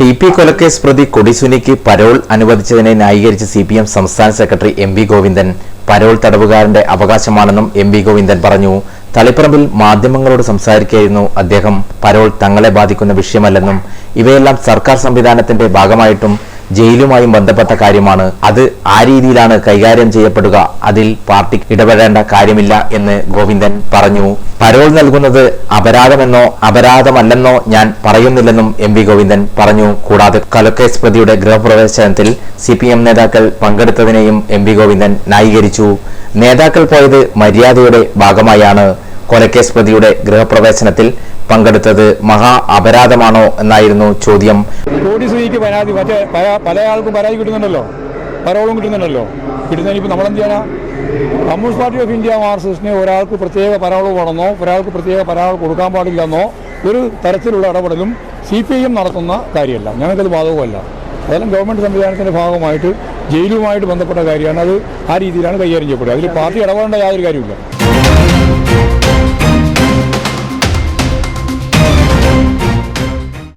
T P കൊലക്കേസ് പ്രതി കൊടിസുനിക്ക് പരോൾ അനുവദിച്ചതിനെ ന്യായീകരിച്ച് സി പി എം സംസ്ഥാന secretary M V Govindan parole തടവുകാരന്റെ അവകാശമാണെന്നും എം വി ഗോവിന്ദൻ പറഞ്ഞു. തളിപ്പറമ്പിൽ മാധ്യമങ്ങളോട് സംസാരിക്കുകയായിരുന്നു അദ്ദേഹം. പരോൾ തങ്ങളെ ബാധിക്കുന്ന വിഷയമല്ലെന്നും ഇവയെല്ലാം സർക്കാർ സംവിധാനത്തിന്റെ ഭാഗമായിട്ടും ജയിലുമായും ബന്ധപ്പെട്ട കാര്യമാണ്. അത് ആ രീതിയിലാണ് കൈകാര്യം ചെയ്യപ്പെടുക. അതിൽ പാർട്ടി ഇടപെടേണ്ട കാര്യമില്ല എന്ന് ഗോവിന്ദൻ പറഞ്ഞു. പരോൾ നൽകുന്നത് അപരാധമെന്നോ അപരാധമല്ലെന്നോ ഞാൻ പറയുന്നില്ലെന്നും എം വി ഗോവിന്ദൻ പറഞ്ഞു. കൂടാതെ കലക്കേസ് പ്രതിയുടെ ഗൃഹപ്രവേശനത്തിൽ സി പി എം നേതാക്കൾ പങ്കെടുത്തതിനെയും എം വി ഗോവിന്ദൻ ന്യായീകരിച്ചു. നേതാക്കൾ പോയത് മര്യാദയുടെ ഭാഗമായാണ്. കൊലക്കേസ് പ്രതിയുടെ ഗൃഹപ്രവേശനത്തിൽ പങ്കെടുത്തത് മഹാ അപരാധമാണോ എന്നായിരുന്നു ചോദ്യം. സ്ത്രീക്ക് പരാതി. മറ്റേ പല ആൾക്കും പരാതി കിട്ടുന്നുണ്ടല്ലോ. പരോളും കിട്ടുന്നുണ്ടല്ലോ. കിട്ടുന്നതിനിപ്പോൾ നമ്മളെന്ത് ചെയ്യാനാ? കമ്മ്യൂണിസ്റ്റ് പാർട്ടി ഓഫ് ഇന്ത്യ മാർക്സിസ്റ്റിന് ഒരാൾക്ക് പ്രത്യേക പരാൾ വേണമെന്നോ ഒരാൾക്ക് പ്രത്യേക പരാൾ കൊടുക്കാൻ പാടില്ലെന്നോ ഒരു തരത്തിലുള്ള ഇടപെടലും സി പി ഐ എം നടത്തുന്ന കാര്യമല്ല. ഞങ്ങൾക്കത് ബാധകമല്ല. അതെല്ലാം ഗവൺമെന്റ് സംവിധാനത്തിന്റെ ഭാഗമായിട്ട് ജയിലുമായിട്ട് ബന്ധപ്പെട്ട കാര്യമാണ്. അത് ആ രീതിയിലാണ് കൈകാര്യം ചെയ്യപ്പെടുക. അതിൽ പാർട്ടി ഇടപെടേണ്ട യാതൊരു കാര്യമില്ല